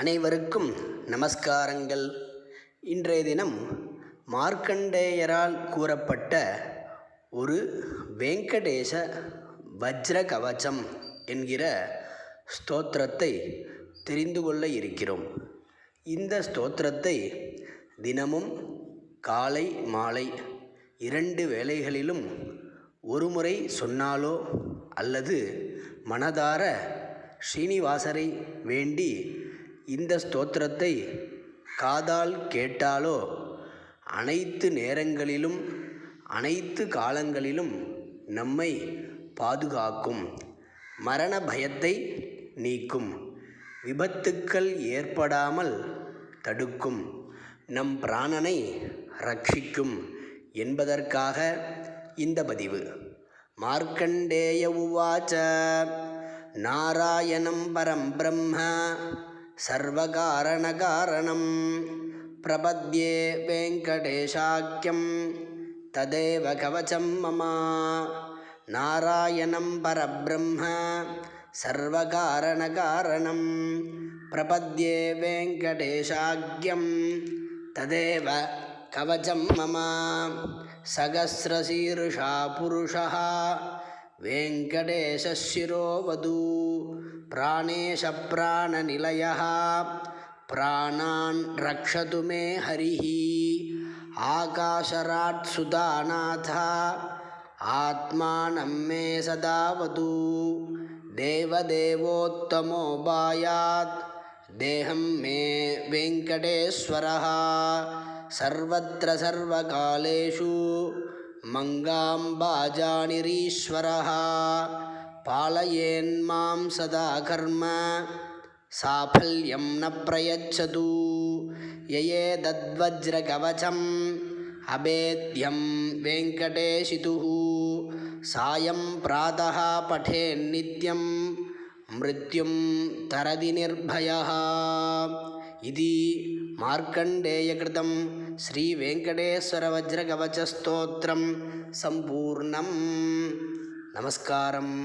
அனைவருக்கும் நமஸ்காரங்கள். இன்றைய தினம் மார்க்கண்டேயரால் கூறப்பட்ட ஒரு வெங்கடேச வஜ்ர கவச்சம் என்கிற ஸ்தோத்திரத்தை தெரிந்து கொள்ள இருக்கிறோம். இந்த ஸ்தோத்திரத்தை தினமும் காலை மாலை இரண்டு வேளைகளிலும் ஒரு முறை சொன்னாலோ அல்லது மனதார ஸ்ரீனிவாசரை வேண்டி இந்த ஸ்தோத்திரத்தை காதால் கேட்டாலோ அனைத்து நேரங்களிலும் அனைத்து காலங்களிலும் நம்மை பாதுகாக்கும். மரண பயத்தை நீக்கும். விபத்துக்கள் ஏற்படாமல் தடுக்கும். நம் பிராணனை ரட்சிக்கும் என்பதற்காக இந்த பதிவு. மார்க்கண்டேய உவாச்ச. நாராயணம் பரம் பிரம்ம. சர்வகாரணகாரணம். பிரபத்யே வெங்கடேஷாக்கியம். ததேவ கவச்சம் மம. நாராயணம் பரபிரம்ம. சர்வகாரணகாரணம். பிரபத்யே வெங்கடேஷாக்கியம். ததேவ கவச்சம் மம. சகசிரசீர்ஷா புருஷः. वेङ्कटेशशिरोवधू प्राणेशप्राणनिलयः प्राणान् रक्षतु मे हरिः आकाशराट्सुदानाथ आत्मानं मे सदा वधू देवदेवोत्तमो भायात् देहं मे वेङ्कटेश्वरः सर्वत्र सर्वकालेषु மங்காம்பாஜானிரீஸ்வரः பாலயேன்மாம் சதா கர்ம சாஃபல்யம் ந பிரயச்சது. யயே தத்வஜ்ரகவச்சம் அபேத்யம் வெங்கடேஷிது. சாயம் பிராதः பठेन् நித்யம். மிருத்யும் தரதி நிர்பய இது மார்க்கண்டேயகிருதம். श्रीवेङ्कटेश्वरवज्रकवचस्तोत्रं सम्पूर्णं नमस्कारम्